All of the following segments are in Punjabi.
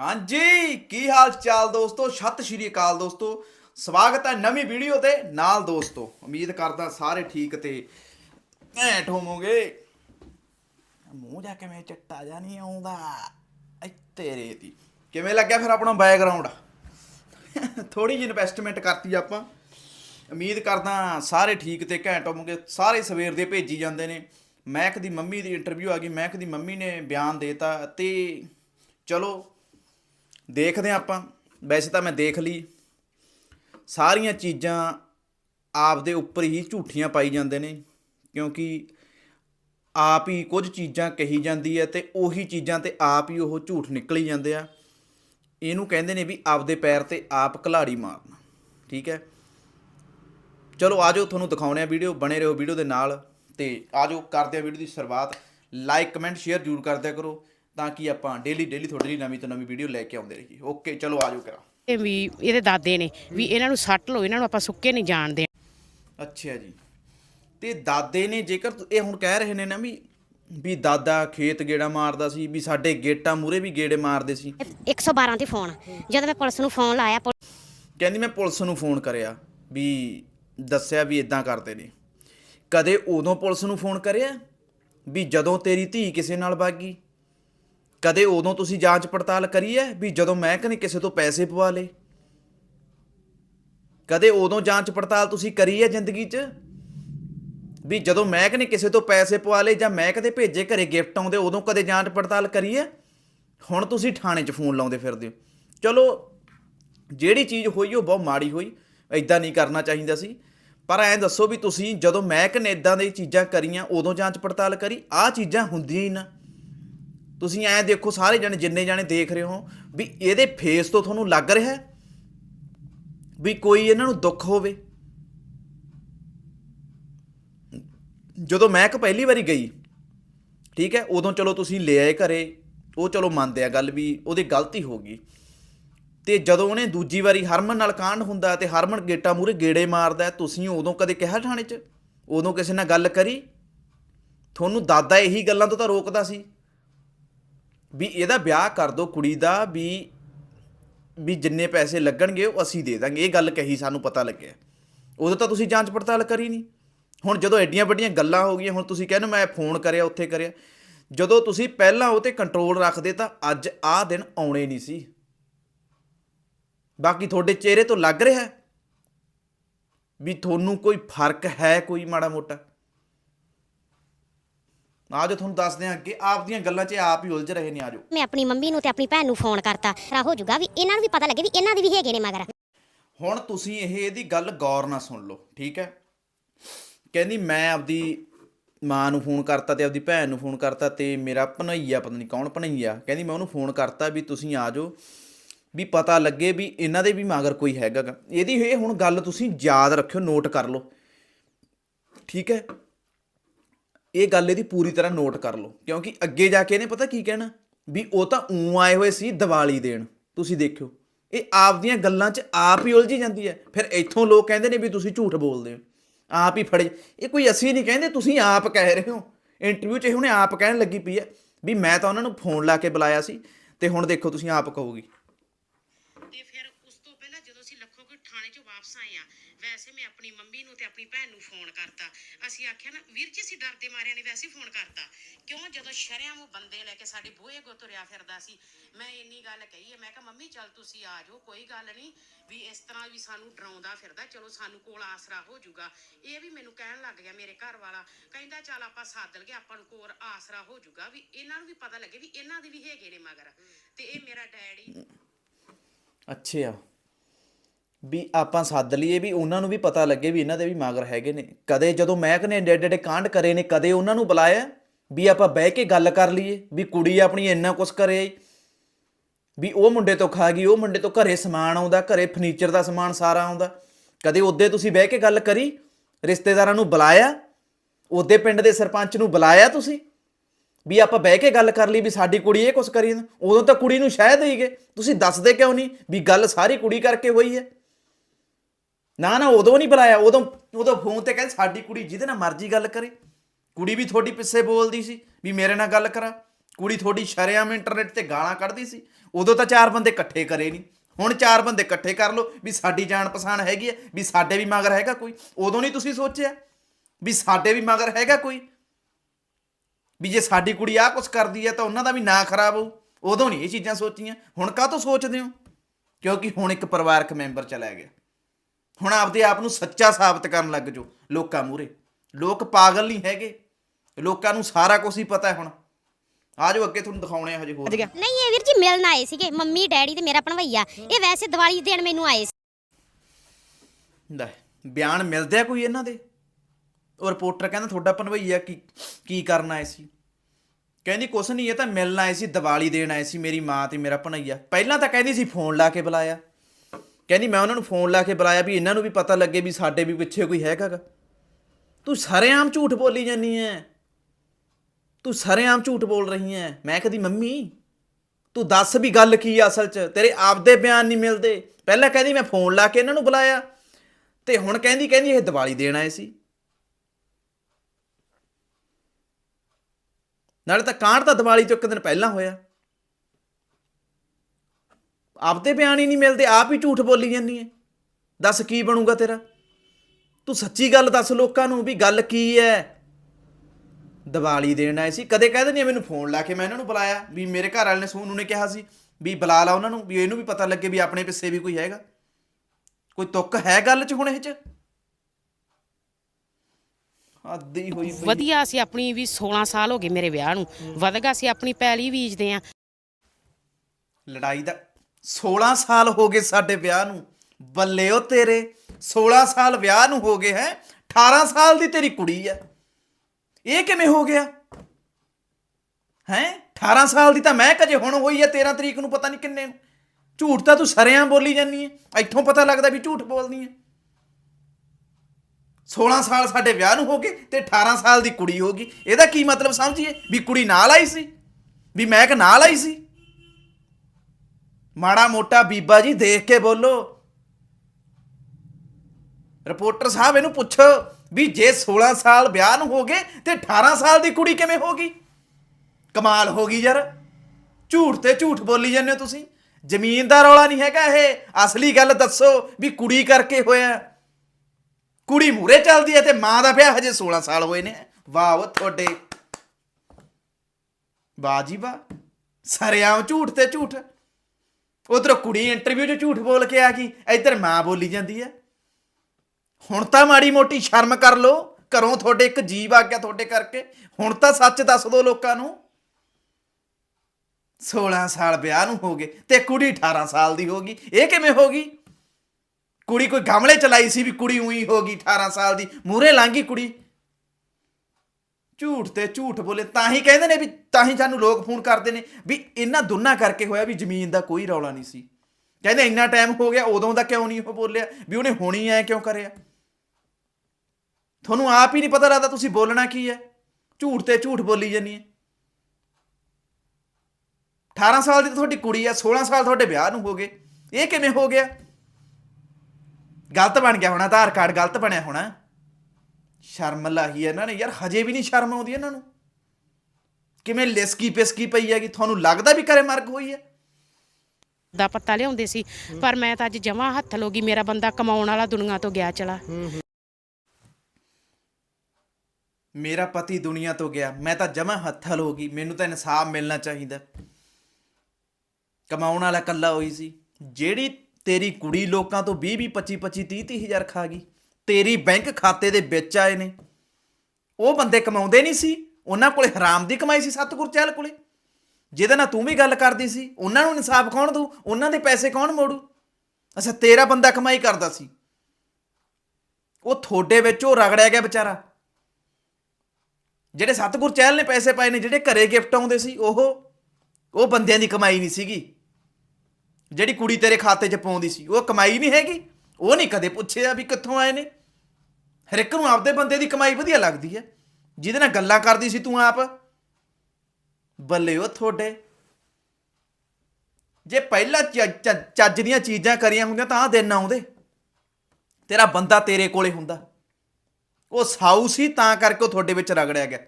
ਹਾਂਜੀ, ਕੀ ਹਾਲ ਚਾਲ ਦੋਸਤੋ? ਸਤਿ ਸ਼੍ਰੀ ਅਕਾਲ ਦੋਸਤੋ। ਸਵਾਗਤ ਹੈ ਨਵੀਂ ਵੀਡੀਓ ਤੇ ਨਾਲ ਦੋਸਤੋ। ਉਮੀਦ ਕਰਦਾ ਸਾਰੇ ਠੀਕ ਤੇ ਘੈਂਟ ਹੋਵੋਗੇ। ਮੂੰਹ ਜਾ ਕਿਵੇਂ ਚੱਟਾ ਜਾ ਨਹੀਂ ਆਉਂਦਾ? ਐ ਤੇਰੇ ਦੀ ਕਿਵੇਂ ਲੱਗਿਆ ਫਿਰ ਆਪਣਾ ਬੈਕਗ੍ਰਾਉਂਡ ਥੋੜੀ ਜਿਹੀ ਇਨਵੈਸਟਮੈਂਟ ਕਰਤੀ ਆਪਾਂ। ਉਮੀਦ ਕਰਦਾ ਸਾਰੇ ਠੀਕ ਤੇ ਘੈਂਟ ਹੋਵੋਗੇ। ਸਾਰੇ ਸਵੇਰ ਦੇ ਭੇਜੀ ਜਾਂਦੇ ਨੇ। ਮਹਿਕ ਦੀ ਮੰਮੀ ਦੀ ਇੰਟਰਵਿਊ ਆ ਗਈ। ਮਹਿਕ ਦੀ ਮੰਮੀ ਨੇ ਬਿਆਨ ਦੇਤਾ ਤੇ ਚਲੋ ਦੇਖਦੇ ਹਾਂ ਆਪਾਂ। ਵੈਸੇ ਤਾਂ ਮੈਂ ਦੇਖ ਲਈ। ਸਾਰੀਆਂ ਚੀਜ਼ਾਂ ਆਪ ਦੇ ਉੱਪਰ ਹੀ ਝੂਠੀਆਂ ਪਾਈ ਜਾਂਦੇ ਨੇ, ਕਿਉਂਕਿ ਆਪ ਹੀ ਕੁਝ ਚੀਜ਼ਾਂ ਕਹੀ ਜਾਂਦੀ ਹੈ ਤੇ ਉਹੀ ਚੀਜ਼ਾਂ ਤੇ ਆਪ ਹੀ ਉਹ ਝੂਠ ਨਿਕਲੀ ਜਾਂਦੇ ਆ। ਇਹਨੂੰ ਕਹਿੰਦੇ ਨੇ ਵੀ ਆਪਦੇ ਪੈਰ ਤੇ ਆਪ ਕਲਾੜੀ ਮਾਰਨਾ, ਠੀਕ ਹੈ? ਚਲੋ ਆਜੋ ਤੁਹਾਨੂੰ ਦਿਖਾਉਣੇ ਆ ਵੀਡੀਓ, ਬਣੇ ਰਹੋ ਵੀਡੀਓ ਦੇ ਨਾਲ ਤੇ ਆਜੋ ਕਰਦੇ ਆ ਵੀਡੀਓ ਦੀ ਸ਼ੁਰੂਆਤ। ਲਾਈਕ ਕਮੈਂਟ ਸ਼ੇਅਰ ਜ਼ਰੂਰ ਕਰਦਿਆ ਕਰੋ। ਤਾਂ ਕਿ ਆਪਾਂ ਡੇਲੀ ਡੇਲੀ ਤੁਹਾਡੇ ਲਈ ਨਵੀਂ ਤੋਂ ਨਵੀਂ ਵੀਡੀਓ ਲੈ ਕੇ ਆਉਂਦੇ ਰਹੀਏ। ਓਕੇ ਚਲੋ ਆਜੋ ਕਰਾਂ। ਇਹ ਵੀ ਇਹਦੇ ਦਾਦੇ ਨੇ ਵੀ ਇਹਨਾਂ ਨੂੰ ਸੱਟ ਲਓ ਇਹਨਾਂ ਨੂੰ ਆਪਾਂ ਸੁੱਕੇ ਨਹੀਂ ਜਾਣਦੇ। ਅੱਛਾ ਜੀ। ਤੇ ਦਾਦੇ ਨੇ ਜੇਕਰ ਇਹ ਹੁਣ ਕਹਿ ਰਹੇ ਨੇ ਨਾ ਵੀ ਵੀ ਦਾਦਾ ਖੇਤ ਗੇੜਾ ਮਾਰਦਾ ਸੀ ਵੀ ਸਾਡੇ ਗੇਟਾਂ ਮੂਰੇ ਵੀ ਗੇੜੇ ਮਾਰਦੇ ਸੀ। 112 ਤੇ ਫੋਨ ਜਦੋਂ ਮੈਂ ਪੁਲਿਸ ਨੂੰ ਫੋਨ ਲਾਇਆ ਪੁਲ- ਕਹਿੰਦੀ ਮੈਂ ਪੁਲਿਸ ਨੂੰ ਫੋਨ ਕਰਿਆ ਵੀ ਦੱਸਿਆ ਵੀ ਇਦਾਂ ਕਰਦੇ ਨੇ। ਕਦੇ ਉਦੋਂ ਪੁਲਿਸ ਨੂੰ ਫੋਨ ਕਰਿਆ ਵੀ ਜਦੋਂ ਤੇਰੀ ਧੀ ਕਿਸੇ ਨਾਲ ਬਾਗੀ ਕਦੇ ਉਦੋਂ ਤੁਸੀਂ ਜਾਂਚ ਪੜਤਾਲ ਕਰੀ ਹੈ ਵੀ ਜਦੋਂ ਮੈਂ ਕਹਿੰਦੀ ਕਿਸੇ ਤੋਂ ਪੈਸੇ ਪਵਾ ਲੇ ਕਦੇ ਉਦੋਂ ਜਾਂਚ ਪੜਤਾਲ ਤੁਸੀਂ ਕਰੀ ਹੈ ਜ਼ਿੰਦਗੀ 'ਚ? ਵੀ ਜਦੋਂ ਮੈਂ ਕਹਿੰਦੀ ਕਿਸੇ ਤੋਂ ਪੈਸੇ ਪਵਾ ਲੇ ਜਾਂ ਮੈਂ ਕਦੇ ਭੇਜੇ ਘਰੇ ਗਿਫਟ ਆਉਂਦੇ, ਉਦੋਂ ਕਦੇ ਜਾਂਚ ਪੜਤਾਲ ਕਰੀ ਹੈ? ਹੁਣ ਤੁਸੀਂ ਥਾਣੇ 'ਚ ਫੋਨ ਲਾਉਂਦੇ ਫਿਰਦੇ ਹੋ। ਚਲੋ, ਜਿਹੜੀ ਚੀਜ਼ ਹੋਈ ਉਹ ਬਹੁਤ ਮਾੜੀ ਹੋਈ ਐਦਾਂ ਨਹੀਂ ਕਰਨਾ ਚਾਹੀਦਾ ਸੀ। ਪਰ ਐਂ ਦੱਸੋ ਵੀ ਤੁਸੀਂ ਜਦੋਂ ਮਹਿਕ ਨੇ ਇਦਾਂ ਦੀ ਚੀਜ਼ਾਂ ਕਰੀਆਂ, ਉਦੋਂ ਜਾਂਚ ਪੜਤਾਲ ਕਰੀ, ਆਹ ਚੀਜ਼ਾਂ ਹੁੰਦੀਆਂ ਹੀ ਨਾ। ਤੁਸੀਂ ਐਂ ਦੇਖੋ, ਸਾਰੇ ਜਣੇ ਜਿੰਨੇ ਜਾਣੇ ਦੇਖ ਰਹੇ ਹੋ ਵੀ ਇਹਦੇ ਫੇਸ ਤੋਂ ਤੁਹਾਨੂੰ ਲੱਗ ਰਿਹਾ ਹੈ ਵੀ ਕੋਈ ਇਹਨਾਂ ਨੂੰ ਦੁੱਖ ਹੋਵੇ। ਜਦੋਂ ਮੈਂ ਮਹਿਕ ਪਹਿਲੀ ਵਾਰੀ ਗਈ, ਠੀਕ ਹੈ, ਉਦੋਂ ਚਲੋ ਤੁਸੀਂ ਲੈ ਆਏ ਘਰੇ, ਉਹ ਚਲੋ ਮੰਨਦੇ ਆ ਗੱਲ ਵੀ ਉਹਦੀ ਗਲਤੀ ਹੋ ਗਈ। ਤੇ ਜਦੋਂ ਉਹਨੇ ਦੂਜੀ ਵਾਰੀ ਹਰਮਨ ਨਾਲ ਕਾਂਡ ਹੁੰਦਾ ਤੇ ਹਰਮਨ ਗੇਟਾ ਮੂਰੇ ਗੇੜੇ ਮਾਰਦਾ, ਤੁਸੀਂ ਉਦੋਂ ਕਦੇ ਕਿਹਾ ਥਾਣੇ 'ਚ? ਉਦੋਂ ਕਿਸੇ ਨਾਲ ਗੱਲ ਕਰੀ? ਤੁਹਾਨੂੰ ਦਾਦਾ ਇਹੀ ਗੱਲਾਂ ਤੋਂ ਤਾਂ ਰੋਕਦਾ ਸੀ। ਵੀ ਇਹਦਾ ਵਿਆਹ ਕਰ ਦਿਓ ਕੁੜੀ ਦਾ ਵੀ ਵੀ ਜਿੰਨੇ ਪੈਸੇ ਲੱਗਣਗੇ ਉਹ ਅਸੀਂ ਦੇ ਦਾਂਗੇ। ਇਹ ਗੱਲ ਕਹੀ ਸਾਨੂੰ ਪਤਾ ਲੱਗਿਆ। ਉਦੋਂ ਤਾਂ ਤੁਸੀਂ ਜਾਂਚ ਪੜਤਾਲ ਕਰੀ ਨਹੀਂ। ਹੁਣ ਜਦੋਂ ਐਡੀਆਂ ਵੱਡੀਆਂ ਗੱਲਾਂ ਹੋ ਗਈਆਂ, ਹੁਣ ਤੁਸੀਂ ਕਹਿੰਦੇ ਮੈਂ ਫੋਨ ਕਰਿਆ, ਉੱਥੇ ਕਰਿਆ। ਜਦੋਂ ਤੁਸੀਂ ਪਹਿਲਾਂ ਉਹ ਤੇ ਕੰਟਰੋਲ ਰੱਖਦੇ ਤਾਂ ਅੱਜ ਆਹ ਦਿਨ ਆਉਣੇ ਨਹੀਂ ਸੀ। ਬਾਕੀ ਤੁਹਾਡੇ ਚਿਹਰੇ ਤੋਂ ਲੱਗ ਰਿਹਾ ਵੀ ਤੁਹਾਨੂੰ ਕੋਈ ਫ਼ਰਕ ਹੈ ਕੋਈ ਮਾੜਾ ਮੋਟਾ? ਆਜੋ ਤੁਹਾਨੂੰ ਦੱਸਦੇ ਹਾਂ ਅੱਗੇ। ਆਪਦੀਆਂ ਗੱਲਾਂ 'ਚ ਆਪ ਹੀ ਉਲਝ ਰਹੇ ਨੇ ਆਜੋ ਮੈਂ ਆਪਣੀ ਮੰਮੀ ਨੂੰ ਤੇ ਆਪਣੀ ਭੈਣ ਨੂੰ ਫੋਨ ਕਰਤਾ। ਰਾ ਹੋ ਜਾਊਗਾ ਵੀ ਇਹਨਾਂ ਨੂੰ ਵੀ ਪਤਾ ਲੱਗੇ ਵੀ ਇਹਨਾਂ ਦੇ ਵੀ ਹੈਗੇ ਨੇ ਮਗਰ। ਹੁਣ ਤੁਸੀਂ ਇਹ ਇਹਦੀ ਗੱਲ ਗੌਰ ਨਾਲ ਸੁਣ ਲਓ ਠੀਕ ਹੈ? ਕਹਿੰਦੀ ਮੈਂ ਆਪਦੀ ਮਾਂ ਨੂੰ ਫੋਨ ਕਰਤਾ ਤੇ ਆਪਦੀ ਭੈਣ ਨੂੰ ਫੋਨ ਕਰਤਾ ਤੇ ਮੇਰਾ ਭਣਈਆ ਪਤਾ ਨਹੀਂ ਕੌਣ ਭਣਈਆ ਕਹਿੰਦੀ ਮੈਂ ਉਹਨੂੰ ਫੋਨ ਕਰਤਾ ਵੀ ਤੁਸੀਂ ਆ ਜਾਓ ਵੀ ਪਤਾ ਲੱਗੇ ਵੀ ਇਹਨਾਂ ਦੇ ਵੀ ਮਗਰ ਕੋਈ ਹੈਗਾ ਗਾ। ਇਹਦੀ ਇਹ ਹੁਣ ਗੱਲ ਤੁਸੀਂ ਯਾਦ ਰੱਖਿਓ ਨੋਟ ਕਰ ਲਓ। ਠੀਕ ਹੈ? ਇਹ ਗੱਲ ਇਹਦੀ ਪੂਰੀ ਤਰ੍ਹਾਂ ਨੋਟ ਕਰ ਲਓ, ਕਿਉਂਕਿ ਅੱਗੇ ਜਾ ਕੇ ਇਹਨੇ ਪਤਾ ਕੀ ਕਹਿਣਾ? ਵੀ ਉਹ ਤਾਂ ਉਂ ਆਏ ਹੋਏ ਸੀ ਦੀਵਾਲੀ ਦੇਣ, ਤੁਸੀਂ ਦੇਖਿਓ। ਇਹ ਆਪ ਦੀਆਂ ਗੱਲਾਂ 'ਚ ਆਪ ਹੀ ਉਲਝੀ ਜਾਂਦੀ ਹੈ। ਫਿਰ ਇੱਥੋਂ ਲੋਕ ਕਹਿੰਦੇ ਨੇ ਵੀ ਤੁਸੀਂ ਝੂਠ ਬੋਲਦੇ ਹੋ। ਆਪ ਹੀ ਫੜੇ। ਇਹ ਕੋਈ ਅਸੀਂ ਨਹੀਂ ਕਹਿੰਦੇ, ਤੁਸੀਂ ਆਪ ਕਹਿ ਰਹੇ ਹੋ। ਇੰਟਰਵਿਊ 'ਚ ਇਹ ਉਹਨੇ ਆਪ ਕਹਿਣ ਲੱਗੀ ਪਈ ਹੈ ਵੀ ਮੈਂ ਤਾਂ ਉਹਨਾਂ ਨੂੰ ਫੋਨ ਲਾ ਕੇ ਬੁਲਾਇਆ ਸੀ, ਤੇ ਹੁਣ ਦੇਖੋ ਤੁਸੀਂ ਆਪ ਕਹੋਗੇ ਤੇ ਫਿਰ ਉਸ ਤੋਂ ਪਹਿਲਾਂ ਜਦੋਂ ਅਸੀਂ ਲੱਖੋ ਕੋਈ ਥਾਣੇ 'ਚੋਂ ਵਾਪਸ ਆਏ ਆ ਵੈਸੇ ਮੈਂ ਆਪਣੀ ਮੰਮੀ ਨੂੰ ਤੇ ਆਪਣੀ ਭੈਣ ਨੂੰ ਫੋਨ ਕਰਤਾ। ਅਸੀਂ ਆਖਿਆ ਨਾ, ਵੀਰ ਜੀ, ਅਸੀਂ ਡਰਦੇ ਮਾਰਿਆਂ ਨੇ ਵੈਸੇ ਫੋਨ ਕਰਤਾ। ਕਿਉਂ? ਜਦੋਂ ਸ਼ਰਿਆਂ ਉਹ ਬੰਦੇ ਲੈ ਕੇ ਸਾਡੇ ਬੂਹੇ ਕੋ ਤੁਰਿਆ ਫਿਰਦਾ ਸੀ, ਮੈਂ ਇੰਨੀ ਗੱਲ ਕਹੀ ਹੈ, ਮੈਂ ਕਿਹਾ, ਮੰਮੀ, ਚੱਲ ਤੁਸੀਂ ਆ ਜਾਓ, ਕੋਈ ਗੱਲ ਨਹੀਂ, ਵੀ ਇਸ ਤਰ੍ਹਾਂ ਵੀ ਸਾਨੂੰ ਡਰਾਉਂਦਾ ਫਿਰਦਾ, ਚਲੋ ਸਾਨੂੰ ਕੋਲ ਆਸਰਾ ਹੋ ਜਾਊਗਾ। ਇਹ ਵੀ ਮੈਨੂੰ ਕਹਿਣ ਲੱਗ ਗਿਆ ਮੇਰੇ ਘਰ ਵਾਲਾ, ਕਹਿੰਦਾ, ਚੱਲ ਆਪਾਂ ਸੱਦ ਲਗੇ ਆਪਾਂ ਨੂੰ ਕੋਲ ਆਸਰਾ ਹੋ ਜਾਊਗਾ। ਵੀ ਇਹਨਾਂ ਨੂੰ ਵੀ ਪਤਾ ਲੱਗੇ ਵੀ ਇਹਨਾਂ ਦੇ ਵੀ ਹੈਗੇ ਨੇ ਮਗਰ। ਤੇ ਇਹ ਮੇਰਾ ਡੈਡੀ। ਅੱਛਾ ਵੀ ਆਪਾਂ ਸੱਦ ਲਈਏ ਵੀ ਉਹਨਾਂ ਨੂੰ ਵੀ ਪਤਾ ਲੱਗੇ ਵੀ ਇਹਨਾਂ ਦੇ ਵੀ ਮਾਗਰ ਹੈਗੇ ਨੇ। ਕਦੇ ਜਦੋਂ ਮਹਿਕ ਨੇ ਏਡੇ ਏਡੇ ਕਾਂਡ ਕਰੇ ਨੇ, ਕਦੇ ਉਹਨਾਂ ਨੂੰ ਬੁਲਾਇਆ ਵੀ ਆਪਾਂ ਬਹਿ ਕੇ ਗੱਲ ਕਰ ਲਈਏ ਵੀ ਕੁੜੀ ਆਪਣੀ ਇੰਨਾ ਕੁਛ ਕਰੇ ਵੀ ਉਹ ਮੁੰਡੇ ਤੋਂ ਖਾ ਗਈ, ਉਹ ਮੁੰਡੇ ਤੋਂ ਘਰੇ ਸਮਾਨ ਆਉਂਦਾ, ਘਰੇ ਫਰਨੀਚਰ ਦਾ ਸਮਾਨ ਸਾਰਾ ਆਉਂਦਾ। ਕਦੇ ਉਹਦੇ ਤੁਸੀਂ ਬਹਿ ਕੇ ਗੱਲ ਕਰੀ, ਰਿਸ਼ਤੇਦਾਰਾਂ ਨੂੰ ਬੁਲਾਇਆ, ਉਹਦੇ ਪਿੰਡ ਦੇ ਸਰਪੰਚ ਨੂੰ ਬੁਲਾਇਆ ਤੁਸੀਂ? ਵੀ ਆਪਾਂ ਬਹਿ ਕੇ ਗੱਲ ਕਰ ਲਈ ਵੀ ਸਾਡੀ ਕੁੜੀ ਇਹ ਕੁਛ ਕਰੀ ਉਦੋਂ ਤਾਂ ਕੁੜੀ ਨੂੰ ਸ਼ਾਇਦ ਹੀ ਗਏ। ਤੁਸੀਂ ਦੱਸਦੇ ਕਿਉਂ ਨਹੀਂ ਵੀ ਗੱਲ ਸਾਰੀ ਕੁੜੀ ਕਰਕੇ ਹੋਈ ਹੈ? ਨਾ ਨਾ, ਉਦੋਂ ਨਹੀਂ ਬੁਲਾਇਆ। ਉਦੋਂ ਉਦੋਂ ਫੋਨ ਤੇ ਕਹਿੰਦੇ, ਸਾਡੀ ਕੁੜੀ ਜਿਹਦੇ ਨਾਲ ਮਰਜ਼ੀ ਗੱਲ ਕਰੇ। ਕੁੜੀ ਵੀ ਤੁਹਾਡੀ ਪਿੱਛੇ ਬੋਲਦੀ ਸੀ ਵੀ ਮੇਰੇ ਨਾਲ ਗੱਲ ਕਰਾ। ਕੁੜੀ ਤੁਹਾਡੀ ਸ਼ਰੇਆਮ ਇੰਟਰਨੈਟ ਤੇ ਗਾਲਾਂ ਕੱਢਦੀ ਸੀ। ਉਦੋਂ ਤਾਂ ਚਾਰ ਬੰਦੇ ਇਕੱਠੇ ਕਰੇ ਨਹੀਂ ਹੁਣ ਚਾਰ ਬੰਦੇ ਇਕੱਠੇ ਕਰ ਲਓ ਵੀ ਸਾਡੀ ਜਾਣ ਪਛਾਣ ਹੈਗੀ ਹੈ ਵੀ ਸਾਡੇ ਵੀ ਮਗਰ ਹੈਗਾ ਕੋਈ। ਉਦੋਂ ਨਹੀਂ ਤੁਸੀਂ ਸੋਚਿਆ ਵੀ ਸਾਡੇ ਵੀ ਮਗਰ ਹੈਗਾ ਕੋਈ? ਵੀ ਜੇ ਸਾਡੀ ਕੁੜੀ ਆਹ ਕੁਛ ਕਰਦੀ ਹੈ ਤਾਂ ਉਹਨਾਂ ਦਾ ਵੀ ਨਾਂ ਖਰਾਬ ਹੋਊ। ਉਦੋਂ ਨਹੀਂ ਇਹ ਚੀਜ਼ਾਂ ਸੋਚੀਆਂ। ਹੁਣ ਕਾਹ ਤੋਂ ਸੋਚਦੇ ਹੋ? ਕਿਉਂਕਿ ਹੁਣ ਇੱਕ ਪਰਿਵਾਰਕ ਮੈਂਬਰ ਚਲਾ ਗਿਆ। ਹੁਣ ਆਪਦੇ ਆਪ ਨੂੰ ਸੱਚਾ ਸਾਬਤ ਕਰਨ ਲੱਗ ਜਾਓ ਲੋਕਾਂ ਮੂਹਰੇ। ਲੋਕ ਪਾਗਲ ਨਹੀਂ ਹੈਗੇ। ਲੋਕਾਂ ਨੂੰ ਸਾਰਾ ਕੁਝ ਹੀ ਪਤਾ ਹੈ ਹੁਣ। ਆ ਜਾਓ ਅੱਗੇ ਤੁਹਾਨੂੰ ਦਿਖਾਉਣੇ ਆ ਹਜੇ ਹੋਰ। ਨਹੀਂ ਇਹ ਵੀਰ ਜੀ ਮਿਲਣ ਆਏ ਸੀਗੇ। ਮੰਮੀ ਡੈਡੀ ਤੇ ਮੇਰਾ ਭਣਵਈਆ। ਇਹ ਵੈਸੇ ਦੀਵਾਲੀ ਦੇਣ ਮੈਨੂੰ ਆਏ ਸੀ। ਲੈ ਬਿਆਨ ਮਿਲਦੇ ਆ ਕੋਈ ਇਹਨਾਂ ਦੇ? ਉਹ ਰਿਪੋਰਟਰ ਕਹਿੰਦਾ ਤੁਹਾਡਾ ਭਨਵਈਆ ਕੀ ਕੀ ਕਰਨ ਆਏ ਸੀ? ਕਹਿੰਦੀ ਕੁਛ ਨਹੀਂ ਇਹ ਤਾਂ ਮਿਲਣ ਆਏ ਸੀ ਦੀਵਾਲੀ ਦੇਣ ਆਏ ਸੀ ਮੇਰੀ ਮਾਂ ਤੇ ਮੇਰਾ ਭਣਈਆ ਪਹਿਲਾਂ ਤਾਂ ਕਹਿੰਦੀ ਸੀ ਫੋਨ ਲਾ ਕੇ ਬੁਲਾਇਆ। ਕਹਿੰਦੀ ਮੈਂ ਉਹਨਾਂ ਨੂੰ ਫੋਨ ਲਾ ਕੇ ਬੁਲਾਇਆ ਵੀ ਇਹਨਾਂ ਨੂੰ ਵੀ ਪਤਾ ਲੱਗੇ ਵੀ ਸਾਡੇ ਵੀ ਪਿੱਛੇ ਕੋਈ ਹੈਗਾਗਾ ਤੂੰ ਸਰੇਆਮ ਝੂਠ ਬੋਲੀ ਜਾਨੀ ਐ। ਤੂੰ ਸਰੇਆਮ ਝੂਠ ਬੋਲ ਰਹੀ ਐ। ਮੈਂ ਕਦੀ ਮੰਮੀ, ਤੂੰ ਦੱਸ ਵੀ ਗੱਲ ਕੀ ਆ ਅਸਲ 'ਚ? ਤੇਰੇ ਆਪਦੇ ਬਿਆਨ ਨਹੀਂ ਮਿਲਦੇ। ਪਹਿਲਾਂ ਕਹਿੰਦੀ ਮੈਂ ਫੋਨ ਲਾ ਕੇ ਇਹਨਾਂ ਨੂੰ ਬੁਲਾਇਆ। ਤੇ ਹੁਣ ਕਹਿੰਦੀ ਕਹਿੰਦੀ ਇਹ ਦੀਵਾਲੀ ਦੇਣ ਆਏ ਸੀ। ਨਾਲੇ ਤਾਂ ਕਾਂਡ ਤਾਂ ਦੀਵਾਲੀ ਤੋਂ ਇੱਕ ਦਿਨ ਪਹਿਲਾਂ ਹੋਇਆ। ਆਪਦੇ ਬਿਆਨ ਹੀ ਨਹੀਂ ਮਿਲਦੇ ਆਪ ਹੀ ਝੂਠ ਬੋਲੀ ਜਾਂਦੀ ਹੈ ਦੱਸ ਕੀ ਬਣੂਗਾ ਤੇਰਾ? ਤੂੰ ਸੱਚੀ ਗੱਲ ਦੱਸ ਲੋਕਾਂ ਨੂੰ ਵੀ ਗੱਲ ਕੀ ਹੈ ਦੀਵਾਲੀ ਦੇਣ ਆਏ ਸੀ ਕਦੇ ਕਹਿ ਦਿੰਦੀ ਮੈਨੂੰ ਫੋਨ ਲਾ ਕੇ ਮੈਂ ਇਹਨਾਂ ਨੂੰ ਬੁਲਾਇਆ ਵੀ ਮੇਰੇ ਘਰ ਵਾਲੇ ਨੇ ਸੋਨੂ ਨੇ ਕਿਹਾ ਸੀ ਵੀ ਬੁਲਾ ਲਾ ਉਹਨਾਂ ਨੂੰ ਵੀ ਇਹਨੂੰ ਵੀ ਪਤਾ ਲੱਗੇ ਵੀ ਆਪਣੇ ਪਿੱਛੇ ਵੀ ਕੋਈ ਹੈਗਾ। ਕੋਈ ਤੁੱਕ ਹੈ ਗੱਲ 'ਚ ਹੁਣ ਇਹ 'ਚ? ਆਦੀ ਹੋਈ ਵਧੀਆ ਅਸੀਂ ਆਪਣੀ ਵੀ 16 ਸਾਲ ਹੋ ਗਏ ਮੇਰੇ ਵਿਆਹ ਨੂੰ ਵਧਗਾ ਅਸੀਂ ਆਪਣੀ ਪੈਲੀ ਬੀਜਦੇ ਆ। ਲੜਾਈ ਦਾ 16 ਸਾਲ ਹੋ ਗਏ ਸਾਡੇ ਵਿਆਹ ਨੂੰ। ਬੱਲੇ ਉਹ ਤੇਰੇ 16 ਸਾਲ ਵਿਆਹ ਨੂੰ ਹੋ ਗਏ ਹੈ 18 ਸਾਲ ਦੀ ਤੇਰੀ ਕੁੜੀ ਆ ਇਹ ਕਿਵੇਂ ਹੋ ਗਿਆ? ਹੈ? 18 ਸਾਲ ਦੀ ਤਾਂ ਮੈਂ ਕਜੇ ਹੁਣ ਹੋਈ ਹੈ 13 ਤਰੀਕ ਨੂੰ ਪਤਾ ਨਹੀਂ ਕਿੰਨੇ ਨੂੰ। ਝੂਠ ਤਾਂ ਤੂੰ ਸਰਿਆਂ ਬੋਲੀ ਜਾਂਦੀ ਹੈ। ਇੱਥੋਂ ਪਤਾ ਲੱਗਦਾ ਵੀ ਝੂਠ ਬੋਲਦੀ ਹੈ। 16 ਸਾਲ ਸਾਡੇ ਵਿਆਹ ਨੂੰ ਹੋ ਗਏ ਤੇ 18 ਸਾਲ ਦੀ ਕੁੜੀ ਹੋ ਗਈ। ਇਹਦਾ ਕੀ ਮਤਲਬ ਸਮਝੀਏ? ਵੀ ਕੁੜੀ ਨਾਲ ਆਈ ਸੀ? ਵੀ ਮੈਂ ਕਿ ਨਾਲ ਆਈ ਸੀ? ਮਾੜਾ ਮੋਟਾ ਬੀਬਾ ਜੀ ਦੇਖ ਕੇ ਬੋਲੋ। ਰਿਪੋਰਟਰ ਸਾਹਿਬ, ਇਹਨੂੰ ਪੁੱਛੋ ਵੀ ਜੇ 16 ਸਾਲ ਵਿਆਹ ਨੂੰ ਹੋ ਗਏ ਤੇ 18 ਸਾਲ ਦੀ ਕੁੜੀ ਕਿਵੇਂ ਹੋ ਗਈ? ਕਮਾਲ ਹੋ ਗਈ ਯਾਰ। ਝੂਠ ਤੇ ਝੂਠ ਬੋਲੀ ਜਾਂਦੇ ਹੋ ਤੁਸੀਂ। ਜ਼ਮੀਨ ਦਾ ਰੌਲਾ ਨਹੀਂ ਹੈਗਾ ਇਹ। ਅਸਲੀ ਗੱਲ ਦੱਸੋ ਵੀ ਕੁੜੀ ਕਰਕੇ ਹੋਇਆ। ਕੁੜੀ ਮੂਰੇ ਚੱਲਦੀ ਹੈ ਤੇ ਮਾਂ ਦਾ ਵਿਆਹ ਹਜੇ 16 ਸਾਲ ਹੋਏ ਨੇ। ਵਾਹ ਉਹ ਤੁਹਾਡੇ। ਵਾਹ ਜੀ ਵਾਹ। ਸਰਿਆਮ ਝੂਠ ਤੇ ਝੂਠ। ਉਧਰ ਕੁੜੀ ਇੰਟਰਵਿਊ 'ਚ ਝੂਠ ਬੋਲ ਕੇ ਆ ਗਈ, ਇੱਧਰ ਮਾਂ ਬੋਲੀ ਜਾਂਦੀ ਹੈ ਹੁਣ ਤਾਂ ਮਾੜੀ ਮੋਟੀ ਸ਼ਰਮ ਕਰ ਲੋ ਘਰੋਂ ਤੁਹਾਡੇ ਇੱਕ ਜੀਵ ਆ ਗਿਆ ਤੁਹਾਡੇ ਕਰਕੇ। ਹੁਣ ਤਾਂ ਸੱਚ ਦੱਸ ਦੋ ਲੋਕਾਂ ਨੂੰ। 16 ਸਾਲ ਵਿਆਹ ਨੂੰ ਹੋ ਗਏ ਤੇ ਕੁੜੀ 18 ਸਾਲ ਦੀ ਹੋ ਗਈ, ਇਹ ਕਿਵੇਂ ਹੋ ਗਈ? ਕੁੜੀ ਕੋਈ ਗਮਲੇ ਚਲਾਈ ਸੀ ਵੀ ਕੁੜੀ ਉਹੀ ਹੋ ਗਈ 18 ਸਾਲ ਦੀ ਮੂਰੇ ਲਾਂਗੀ ਕੁੜੀ। ਝੂਠ ਤੇ ਝੂਠ ਬੋਲੇ, ਤਾਂ ਹੀ ਕਹਿੰਦੇ ਨੇ ਵੀ, ਤਾਂ ਹੀ ਸਾਨੂੰ ਲੋਕ ਫੋਨ ਕਰਦੇ ਨੇ ਵੀ ਇਹਨਾਂ ਦੋਨਾਂ ਕਰਕੇ ਹੋਇਆ ਵੀ ਜ਼ਮੀਨ ਦਾ ਕੋਈ ਰੌਲਾ ਨਹੀਂ ਸੀ। ਕਹਿੰਦੇ ਇੰਨਾ ਟਾਈਮ ਹੋ ਗਿਆ, ਉਦੋਂ ਦਾ ਕਿਉਂ ਨਹੀਂ ਉਹ ਬੋਲਿਆ? ਵੀ ਉਹਨੇ ਹੋਣੀ ਐ ਕਿਉਂ ਕਰਿਆ? ਤੁਹਾਨੂੰ ਆਪ ਹੀ ਨਹੀਂ ਪਤਾ ਲੱਗਦਾ ਤੁਸੀਂ ਬੋਲਣਾ ਕੀ ਹੈ। ਝੂਠ ਤੇ ਝੂਠ ਬੋਲੀ ਜਾਨੀ ਹੈ। 18 ਸਾਲ ਦੀ ਤਾਂ ਤੁਹਾਡੀ ਕੁੜੀ ਆ 16 ਸਾਲ ਤੁਹਾਡੇ ਵਿਆਹ ਨੂੰ ਹੋ ਗਏ। ਇਹ ਕਿਵੇਂ ਹੋ ਗਿਆ? ਗਲਤ ਬਣ ਗਿਆ ਹੋਣਾ, ਆਧਾਰ ਕਾਰਡ ਗਲਤ ਬਣਿਆ ਹੋਣਾ। ਸ਼ਰਮ ਲਾਹੀ ਇਹਨਾਂ ਨੇ। ਯਾਰ ਹਜੇ ਵੀ ਨਹੀਂ ਸ਼ਰਮ ਆਉਂਦੀ ਇਹਨਾਂ ਨੂੰ। ਕਿਵੇਂ ਲਿਸਕੀ ਪਿਸਕੀ ਪਈ ਹੈਗੀ ਤੁਹਾਨੂੰ ਲੱਗਦਾ ਵੀ ਕਰੇ ਮਰਗ ਹੋਈ ਹੈ? ਦਾ ਪੱਤਾ ਲਿਆਉਂਦੇ ਸੀ ਪਰ ਮੈਂ ਤਾਂ ਅੱਜ ਜਮਾਂ ਹੱਥ ਲੋਗੀ ਮੇਰਾ ਬੰਦਾ ਕਮਾਉਣ ਵਾਲਾ ਦੁਨੀਆ ਤੋਂ ਗਿਆ ਚਲਾ। ਮੇਰਾ ਪਤੀ ਦੁਨੀਆ ਤੋਂ ਗਿਆ ਮੈਂ ਤਾਂ ਜਮਾ ਹੱਥਲ ਹੋ ਗਈ ਮੈਨੂੰ ਤਾਂ ਇਨਸਾਫ ਮਿਲਣਾ ਚਾਹੀਦਾ। ਕਮਾਉਣ ਵਾਲਾ ਕੱਲਾ ਹੋਈ ਸੀ। ਜਿਹੜੀ ਤੇਰੀ ਕੁੜੀ ਲੋਕਾਂ ਤੋਂ 20 20 25 25 30 30 ਹਜ਼ਾਰ ਖਾ ਗਈ। ਤੇਰੀ ਬੈਂਕ ਖਾਤੇ ਦੇ ਵਿੱਚ ਆਏ ਨੇ। ਉਹ ਬੰਦੇ ਕਮਾਉਂਦੇ ਨਹੀਂ ਸੀ। ਉਹਨਾਂ ਕੋਲੇ ਹਰਾਮ ਦੀ ਕਮਾਈ ਸੀ ਸਤਗੁਰ ਚਹਿਲ ਕੋਲੇ। ਜਿਹਦੇ ਨਾਲ ਤੂੰ ਵੀ ਗੱਲ ਕਰਦੀ ਸੀ। ਉਹਨਾਂ ਨੂੰ ਇਨਸਾਫ ਕੌਣ ਦੂ ਉਹਨਾਂ ਦੇ ਪੈਸੇ ਕੌਣ ਮੋੜੂ? ਅੱਛਾ, ਤੇਰਾ ਬੰਦਾ ਕਮਾਈ ਕਰਦਾ ਸੀ। ਉਹ ਥੋੜੇ ਵਿੱਚ ਉਹ ਰਗੜਿਆ ਗਿਆ ਵਿਚਾਰਾ। ਜਿਹੜੇ ਸਤਗੁਰ ਚਹਿਲ ਨੇ ਪੈਸੇ ਪਾਏ ਨੇ, ਜਿਹੜੇ ਘਰੇ ਗਿਫਟ ਆਉਂਦੇ ਸੀ, ਉਹ ਉਹ ਬੰਦਿਆਂ ਦੀ ਕਮਾਈ ਨਹੀਂ ਸੀਗੀ। ਜਿਹੜੀ ਕੁੜੀ ਤੇਰੇ ਖਾਤੇ 'ਚ ਪਾਉਂਦੀ ਸੀ, ਉਹ ਕਮਾਈ ਨਹੀਂ ਹੈਗੀ। ਉਹ ਨਹੀਂ ਕਦੇ ਪੁੱਛਿਆ ਵੀ ਕਿੱਥੋਂ ਆਏ ਨੇ। ਹਰ ਇੱਕ ਨੂੰ ਆਪਦੇ ਬੰਦੇ ਦੀ ਕਮਾਈ ਵਧੀਆ ਲੱਗਦੀ ਹੈ। ਜਿਹਦੇ ਨਾਲ ਗੱਲਾਂ ਕਰਦੀ ਸੀ ਤੂੰ ਆਪ, ਬੱਲੇ ਉਹ ਤੁਹਾਡੇ। ਜੇ ਪਹਿਲਾਂ ਚੱਜ ਦੀਆਂ ਚੀਜ਼ਾਂ ਕਰੀਆਂ ਹੁੰਦੀਆਂ ਤਾਂ ਆ ਦਿਨ ਆਉਂਦੇ। ਤੇਰਾ ਬੰਦਾ ਤੇਰੇ ਕੋਲੇ ਹੁੰਦਾ। ਉਹ ਸਾਊ ਸੀ ਤਾਂ ਕਰਕੇ ਉਹ ਤੁਹਾਡੇ ਵਿੱਚ ਰਗੜਿਆ ਗਿਆ।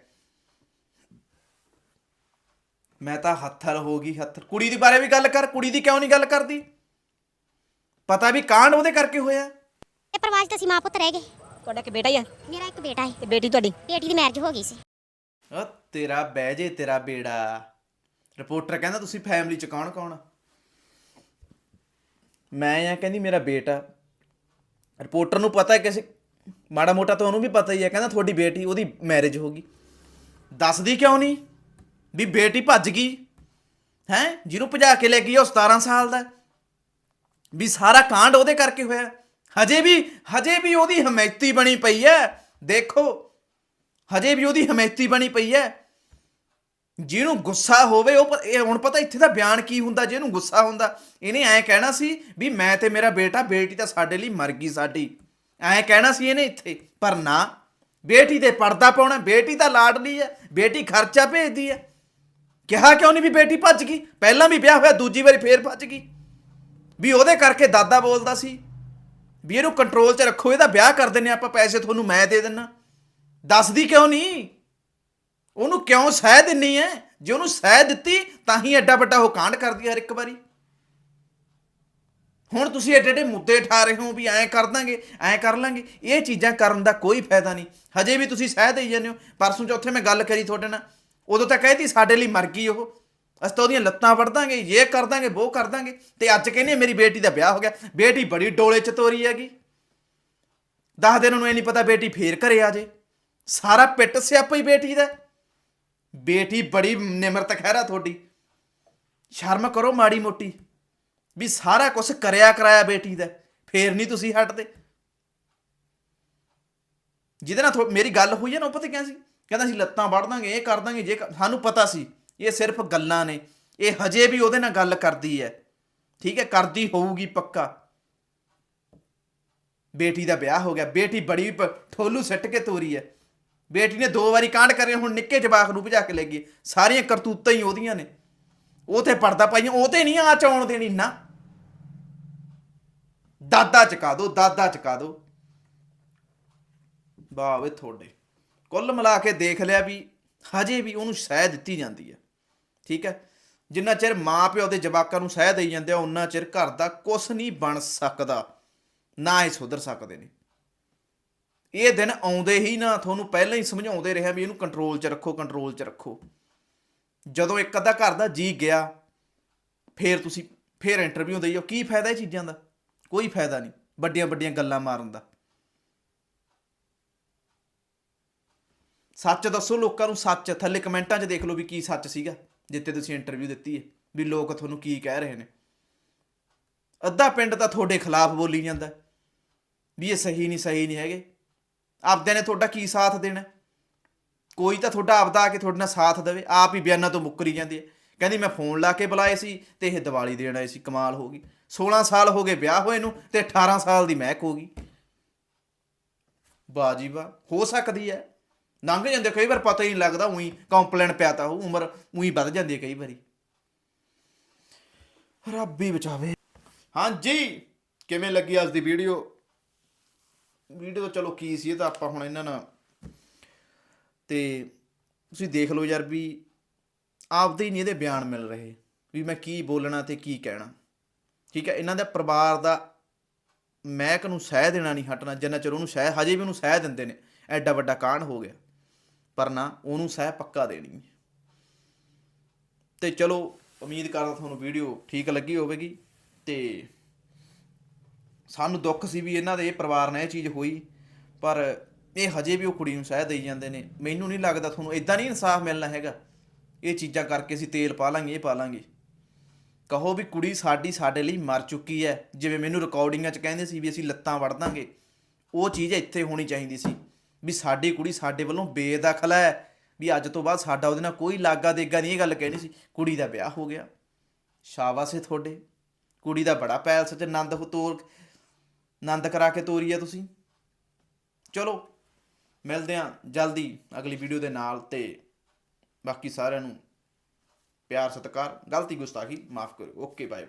ਮੈਂ ਤਾਂ ਹੱਥਲ ਹੋ ਗਈ ਹੱਥ ਕੁੜੀ ਦੇ ਬਾਰੇ ਵੀ ਗੱਲ ਕਰ, ਕੁੜੀ ਦੀ ਕਿਉਂ ਨਹੀਂ ਗੱਲ ਕਰਦੀ? ਪਤਾ ਵੀ ਕਾਂਡ ਉਹਦੇ ਕਰਕੇ ਹੋਇਆ। ਇਹ ਪਰਿਵਾਰ 'ਚ ਅਸੀਂ ਮਾਂ ਪੁੱਤ ਰਹਿ ਗਏ। ਤੁਹਾਡਾ ਇੱਕ ਬੇਟਾ ਹੀ ਆ? ਮੇਰਾ ਇੱਕ ਬੇਟਾ ਹੈ। ਤੇ ਬੇਟੀ ਤੁਹਾਡੀ? ਬੇਟੀ ਦੀ ਮੈਰਿਜ ਹੋ ਗਈ ਸੀ। ਓ ਤੇਰਾ ਬਹਿ ਜੇ ਤੇਰਾ ਬੇੜਾ। ਰਿਪੋਰਟਰ ਕਹਿੰਦਾ ਤੁਸੀਂ ਫੈਮਿਲੀ ਚ ਕੌਣ ਕੌਣ? ਆ? ਮੈਂ ਆ ਕਹਿੰਦੀ ਮੇਰਾ ਬੇਟਾ। ਰਿਪੋਰਟਰ ਨੂੰ ਪਤਾ ਹੈ ਕਿਸੇ ਮਾੜਾ ਮੋਟਾ ਤਾਂ ਉਹਨੂੰ ਵੀ ਪਤਾ ਹੀ ਹੈ। ਕਹਿੰਦਾ ਤੁਹਾਡੀ ਬੇਟੀ ਉਹਦੀ ਮੈਰਿਜ ਹੋ ਗਈ। ਦੱਸਦੀ ਕਿਉਂ ਨਹੀਂ? ਵੀ ਬੇਟੀ ਭੱਜ ਗਈ। ਹੈ? ਜਿਹਨੂੰ ਭਜਾ ਕੇ ਲੈ ਗਈ ਉਹ 17 ਸਾਲ ਦਾ ਹੈ। ਵੀ ਸਾਰਾ ਕਾਂਡ ਉਹਦੇ ਕਰਕੇ ਹੋਇਆ। ਹਜੇ ਵੀ ਹਜੇ ਵੀ ਉਹਦੀ ਹਮੈਤੀ ਬਣੀ ਪਈ ਹੈ ਦੇਖੋ, ਹਜੇ ਵੀ ਉਹਦੀ ਹਮੈਤੀ ਬਣੀ ਪਈ ਹੈ ਜਿਹਨੂੰ ਗੁੱਸਾ ਹੋਵੇ, ਉਹ ਇਹ ਹੁਣ ਪਤਾ ਇੱਥੇ ਦਾ ਬਿਆਨ ਕੀ ਹੁੰਦਾ, ਜਿਹਨੂੰ ਗੁੱਸਾ ਹੁੰਦਾ, ਇਹਨੇ ਐਂ ਕਹਿਣਾ ਸੀ ਵੀ ਮੈਂ ਤੇ ਮੇਰਾ ਬੇਟਾ, ਬੇਟੀ ਤਾਂ ਸਾਡੇ ਲਈ ਮਰ ਗਈ ਸਾਡੀ। ਐਂ ਕਹਿਣਾ ਸੀ ਇਹਨੇ ਇੱਥੇ, ਪਰ ਨਾ। ਬੇਟੀ ਤੇ ਪਰਦਾ ਪਾਉਣਾ, ਬੇਟੀ ਤਾਂ ਲਾਡਲੀ ਹੈ ਬੇਟੀ ਖਰਚਾ ਭੇਜਦੀ ਹੈ ਕਿਹਾ ਕਿਉਂ ਨਹੀਂ ਵੀ ਬੇਟੀ ਭੱਜ ਗਈ? ਪਹਿਲਾਂ ਵੀ ਵਿਆਹ ਹੋਇਆ, ਦੂਜੀ ਵਾਰੀ ਫੇਰ ਭੱਜ ਗਈ। ਵੀ ਉਹਦੇ ਕਰਕੇ ਦਾਦਾ ਬੋਲਦਾ ਸੀ। ਵੀ ਇਹਨੂੰ ਕੰਟਰੋਲ 'ਚ ਰੱਖੋ, ਇਹਦਾ ਵਿਆਹ ਕਰ ਦਿੰਨੇ ਆਪਾਂ ਪੈਸੇ ਤੁਹਾਨੂੰ ਮੈਂ ਦੇ ਦਿੰਨਾ। ਦੱਸਦੀ ਕਿਉਂ ਨਹੀਂ? ਉਹਨੂੰ ਕਿਉਂ ਸਹਿ ਦਿੰਨੀ ਐ? ਜੇ ਉਹਨੂੰ ਸਹਿ ਦਿੱਤੀ, ਤਾਂ ਹੀ ਐਡਾ ਵੱਡਾ ਉਹ ਕਾਂਡ ਕਰਦੀ ਹਰ ਇੱਕ ਵਾਰੀ। ਹੁਣ ਤੁਸੀਂ ਐਡੇ ਐਡੇ ਮੁੱਦੇ ਠਾ ਰਹੇ ਹੋ ਵੀ ਐਂ ਕਰ ਦਾਂਗੇ, ਐਂ ਕਰ ਲਾਂਗੇ, ਇਹ ਚੀਜ਼ਾਂ ਕਰਨ ਦਾ ਕੋਈ ਫਾਇਦਾ ਨਹੀਂ। ਹਜੇ ਵੀ ਤੁਸੀਂ ਸਹਿ ਦੇਈ ਜਾਂਦੇ ਹੋ। ਪਰਸੋਂ ਚੌਥੇ ਮੈਂ ਗੱਲ ਕਰੀ ਤੁਹਾਡੇ ਨਾਲ। ਉਦੋਂ ਤਾਂ ਕਹਿਤੀ ਸਾਡੇ ਲਈ ਮਰ ਗਈ ਉਹ। ਅਸੀਂ ਤਾਂ ਉਹਦੀਆਂ ਲੱਤਾਂ ਵੜ ਦਾਂਗੇ, ਇਹ ਕਰ ਦਾਂਗੇ, ਉਹ ਕਰ ਦਾਂਗੇ। ਤੇ ਅੱਜ ਕਹਿੰਦੇ ਮੇਰੀ ਬੇਟੀ ਦਾ ਵਿਆਹ ਹੋ ਗਿਆ। ਬੇਟੀ ਬੜੀ ਡੋਲੇ ਚ ਤੋਰੀ ਹੈਗੀ। ਦਸ ਦਿਨ ਉਹਨੂੰ ਇਹ ਨਹੀਂ ਪਤਾ ਬੇਟੀ ਫੇਰ ਘਰੇ ਆ ਜੇ। ਸਾਰਾ ਪਿੱਟ ਸਿਆਪਾ ਹੀ ਬੇਟੀ ਦਾ। ਬੇਟੀ ਬੜੀ ਨਿਮਰਤ ਖਹਿਰਾ ਤੁਹਾਡੀ। ਸ਼ਰਮ ਕਰੋ ਮਾੜੀ ਮੋਟੀ। ਵੀ ਸਾਰਾ ਕੁਝ ਕਰਿਆ ਕਰਾਇਆ ਬੇਟੀ ਦਾ। ਫੇਰ ਨਹੀਂ ਤੁਸੀਂ ਹਟਦੇ। ਜਿਹਦੇ ਨਾਲ ਮੇਰੀ ਗੱਲ ਹੋਈ ਹੈ ਨਾ, ਉਹ ਪਤਾ ਕਿਆ ਸੀ? ਕਹਿੰਦਾ ਸੀ, ਲੱਤਾਂ ਵੜ ਦਾਂਗੇ, ਇਹ ਕਰ ਦਾਂਗੇ, ਜੇ ਸਾਨੂੰ ਪਤਾ ਸੀ। ਇਹ ਸਿਰਫ ਗੱਲਾਂ ਨੇ। ਇਹ ਹਜੇ ਵੀ ਉਹਦੇ ਨਾਲ ਗੱਲ ਕਰਦੀ ਹੈ। ਠੀਕ ਹੈ, ਕਰਦੀ ਹੋਊਗੀ ਪੱਕਾ। ਬੇਟੀ ਦਾ ਵਿਆਹ ਹੋ ਗਿਆ। ਬੇਟੀ ਬੜੀ ਠੋਲੂ ਸੱਟ ਕੇ ਤੋਰੀ ਹੈ। ਬੇਟੀ ਨੇ ਦੋ ਵਾਰੀ ਕਾਂਡ ਕਰੇ, ਹੁਣ ਨਿੱਕੇ ਜਵਾਕ ਨੂੰ ਭਜਾ ਕੇ ਲੈ ਗਈ। ਸਾਰੀਆਂ ਕਰਤੂਤਾਂ ਹੀ ਉਹਦੀਆਂ ਨੇ। ਉਹ ਤੇ ਪਰਦਾ ਪਾਈਆਂ, ਉਹ ਤੇ ਨਹੀਂ ਆ ਆਉਣ ਦੇਣੀ, ਨਾ। ਦਾਦਾ ਚਕਾ ਦੋ, ਦਾਦਾ ਚਕਾ ਦੋ। ਵਾਹ ਵੇ ਤੁਹਾਡੇ ਕੁੱਲ ਮਿਲਾ ਕੇ ਦੇਖ ਲਿਆ ਵੀ ਹਜੇ ਵੀ ਉਹਨੂੰ ਸਹਿ ਦਿੱਤੀ ਜਾਂਦੀ ਹੈ। ਠੀਕ ਹੈ? ਜਿੰਨਾ ਚਿਰ ਮਾਂ ਪਿਓ ਦੇ ਜਵਾਕਾਂ ਨੂੰ ਸਹਿ ਦੇਈ ਜਾਂਦੇ ਆ ਉਹਨਾਂ ਚਿਰ ਘਰ ਦਾ ਕੁਝ ਨਹੀਂ ਬਣ ਸਕਦਾ। ਨਾ ਇਹ ਸੁਧਰ ਸਕਦੇ ਨੇ। ਇਹ ਦਿਨ ਆਉਂਦੇ ਹੀ ਨਾ, ਤੁਹਾਨੂੰ ਪਹਿਲਾਂ ਹੀ ਸਮਝਾਉਂਦੇ ਰਿਹਾ ਵੀ ਇਹਨੂੰ ਕੰਟਰੋਲ 'ਚ ਰੱਖੋ ਕੰਟਰੋਲ 'ਚ ਰੱਖੋ। ਜਦੋਂ ਇੱਕ ਅੱਧਾ ਘਰ ਦਾ ਜੀ ਗਿਆ, ਫੇਰ ਤੁਸੀਂ ਫੇਰ ਇੰਟਰਵਿਊ ਦੇਈਓ ਕੀ ਫਾਇਦਾ ਇਹ ਚੀਜ਼ਾਂ ਦਾ? ਕੋਈ ਫਾਇਦਾ ਨਹੀਂ ਵੱਡੀਆਂ ਵੱਡੀਆਂ ਗੱਲਾਂ ਮਾਰਨ ਦਾ। ਸੱਚ ਦੱਸੋ ਲੋਕਾਂ ਨੂੰ ਸੱਚ, ਥੱਲੇ ਕਮੈਂਟਾਂ 'ਚ ਦੇਖ ਲਓ ਵੀ ਕੀ ਸੱਚ ਸੀਗਾ। ਜਿੱਤੇ ਤੁਸੀਂ ਇੰਟਰਵਿਊ ਦਿੱਤੀ ਹੈ, ਵੀ ਲੋਕ ਤੁਹਾਨੂੰ ਕੀ ਕਹਿ ਰਹੇ ਨੇ। ਅੱਧਾ ਪਿੰਡ ਤਾਂ ਤੁਹਾਡੇ ਖਿਲਾਫ ਬੋਲੀ ਜਾਂਦਾ ਵੀ ਇਹ ਸਹੀ ਨਹੀਂ ਸਹੀ ਨਹੀਂ ਹੈਗੇ। ਆਪਦਿਆਂ ਨੇ ਤੁਹਾਡਾ ਕੀ ਸਾਥ ਦੇਣਾ ਕੋਈ ਤਾਂ ਤੁਹਾਡਾ ਆਪਦਾ ਆ ਕੇ ਤੁਹਾਡੇ ਨਾਲ ਸਾਥ ਦੇਵੇ, ਆਪ ਹੀ ਬਿਆਨਾਂ ਤੋਂ ਮੁੱਕਰੀ ਜਾਂਦੀ ਹੈ। ਕਹਿੰਦੀ, ਮੈਂ ਫੋਨ ਲਾ ਕੇ ਬੁਲਾਏ ਸੀ ਤੇ ਇਹ ਦੀਵਾਲੀ ਦੇਣ ਆਏ ਸੀ, ਕਮਾਲ ਹੋ ਗਈ। 16 ਸਾਲ ਹੋ ਗਏ ਵਿਆਹ ਹੋਏ ਨੂੰ ਤੇ 18 ਸਾਲ ਦੀ ਮਹਿਕ ਹੋ ਗਈ। ਬਾਜੀ ਵਾਹ, ਹੋ ਸਕਦੀ ਹੈ ਲੰਘ ਜਾਂਦੇ ਕਈ ਵਾਰ ਪਤਾ ਹੀ ਨਹੀਂ ਲੱਗਦਾ, ਉਹੀ ਕੰਪਲੇਂਟ ਪਿਆ ਤਾਂ ਉਹ ਉਮਰ ਉਹੀ ਵੱਧ ਜਾਂਦੀ ਹੈ ਕਈ ਵਾਰੀ। ਰੱਬ ਹੀ ਬਚਾਵੇ। ਹਾਂਜੀ, ਕਿਵੇਂ ਲੱਗੀ ਅੱਜ ਦੀ ਵੀਡੀਓ? ਵੀਡੀਓ ਤਾਂ ਚਲੋ ਕੀ ਸੀ, ਇਹ ਤਾਂ ਆਪਾਂ ਹੁਣ ਇਹਨਾਂ ਨਾਲ ਤੇ ਤੁਸੀਂ ਦੇਖ ਲਓ ਯਾਰ ਵੀ ਆਪਦੇ ਹੀ ਨਹੀਂ ਇਹਦੇ ਬਿਆਨ ਮਿਲ ਰਹੇ, ਵੀ ਮੈਂ ਕੀ ਬੋਲਣਾ ਤੇ ਕੀ ਕਹਿਣਾ। ਠੀਕ ਹੈ, ਇਹਨਾਂ ਦਾ ਪਰਿਵਾਰ ਦਾ ਮਹਿਕ ਨੂੰ ਸਹਿ ਦੇਣਾ ਨਹੀਂ ਹਟਣਾ, ਜਿੰਨਾ ਚਿਰ ਉਹਨੂੰ ਸਹਿ, ਹਜੇ ਵੀ ਉਹਨੂੰ ਸਹਿ ਦਿੰਦੇ ਨੇ, ਐਡਾ ਵੱਡਾ ਕਾਂਡ ਹੋ ਗਿਆ। ਪਰ ਨਾ ਉਹਨੂੰ ਸਹਿ ਪੱਕਾ ਦੇਣੀ ਹੈ। ਤੇ ਚਲੋ, ਉਮੀਦ ਕਰਦਾ ਤੁਹਾਨੂੰ ਵੀਡੀਓ ਠੀਕ ਲੱਗੀ ਹੋਵੇਗੀ ਤੇ ਸਾਨੂੰ ਦੁੱਖ ਸੀ ਵੀ ਇਹਨਾਂ ਦੇ ਇਹ ਪਰਿਵਾਰ ਨਾਲ ਇਹ ਚੀਜ਼ ਹੋਈ, ਪਰ ਇਹ ਹਜੇ ਵੀ ਉਹ ਕੁੜੀ ਨੂੰ ਸਹਿ ਦੇਈ ਜਾਂਦੇ ਨੇ। ਮੈਨੂੰ ਨਹੀਂ ਲੱਗਦਾ ਤੁਹਾਨੂੰ ਇਦਾਂ ਨਹੀਂ ਇਨਸਾਫ ਮਿਲਣਾ ਹੈਗਾ। ਇਹ ਚੀਜ਼ਾਂ ਕਰਕੇ ਅਸੀਂ ਤੇਲ ਪਾ ਲਾਂਗੇ, ਇਹ ਪਾ ਲਾਂਗੇ। ਕਹੋ ਵੀ ਕੁੜੀ ਸਾਡੀ ਸਾਡੇ ਲਈ ਮਰ ਚੁੱਕੀ ਹੈ। ਜਿਵੇਂ ਮੈਨੂੰ ਰਿਕਾਰਡਿੰਗਾਂ 'ਚ ਕਹਿੰਦੇ ਸੀ ਵੀ ਅਸੀਂ ਲੱਤਾਂ ਵੜ ਦਾਂਗੇ। ਉਹ ਚੀਜ਼ ਇੱਥੇ ਹੋਣੀ ਚਾਹੀਦੀ ਸੀ। ਵੀ ਸਾਡੀ ਕੁੜੀ ਸਾਡੇ ਵੱਲੋਂ ਬੇਦਖਲ ਹੈ, ਵੀ ਅੱਜ ਤੋਂ ਬਾਅਦ ਸਾਡਾ ਉਹਦੇ ਨਾਲ ਕੋਈ ਲਾਗਾ ਦੇਗਾ ਨਹੀਂ, ਇਹ ਗੱਲ ਕਹਿਣੀ ਸੀ। ਕੁੜੀ ਦਾ ਵਿਆਹ ਹੋ ਗਿਆ। ਸ਼ਾਬਾਸ਼ ਏ ਤੁਹਾਡੇ। ਕੁੜੀ ਦਾ ਬੜਾ ਪੈਲਸ 'ਚ ਆਨੰਦ ਤੋਰ ਆਨੰਦ ਕਰਾ ਕੇ ਤੋਰੀ ਆ ਤੁਸੀਂ। ਚਲੋ, ਮਿਲਦੇ ਹਾਂ ਜਲਦੀ ਅਗਲੀ ਵੀਡੀਓ ਦੇ ਨਾਲ ਤੇ ਬਾਕੀ ਸਾਰਿਆਂ ਨੂੰ ਪਿਆਰ, ਸਤਿਕਾਰ, ਗਲਤੀ, ਗੁਸਤਾਖੀ ਮਾਫ ਕਰੋ ਓਕੇ ਬਾਏ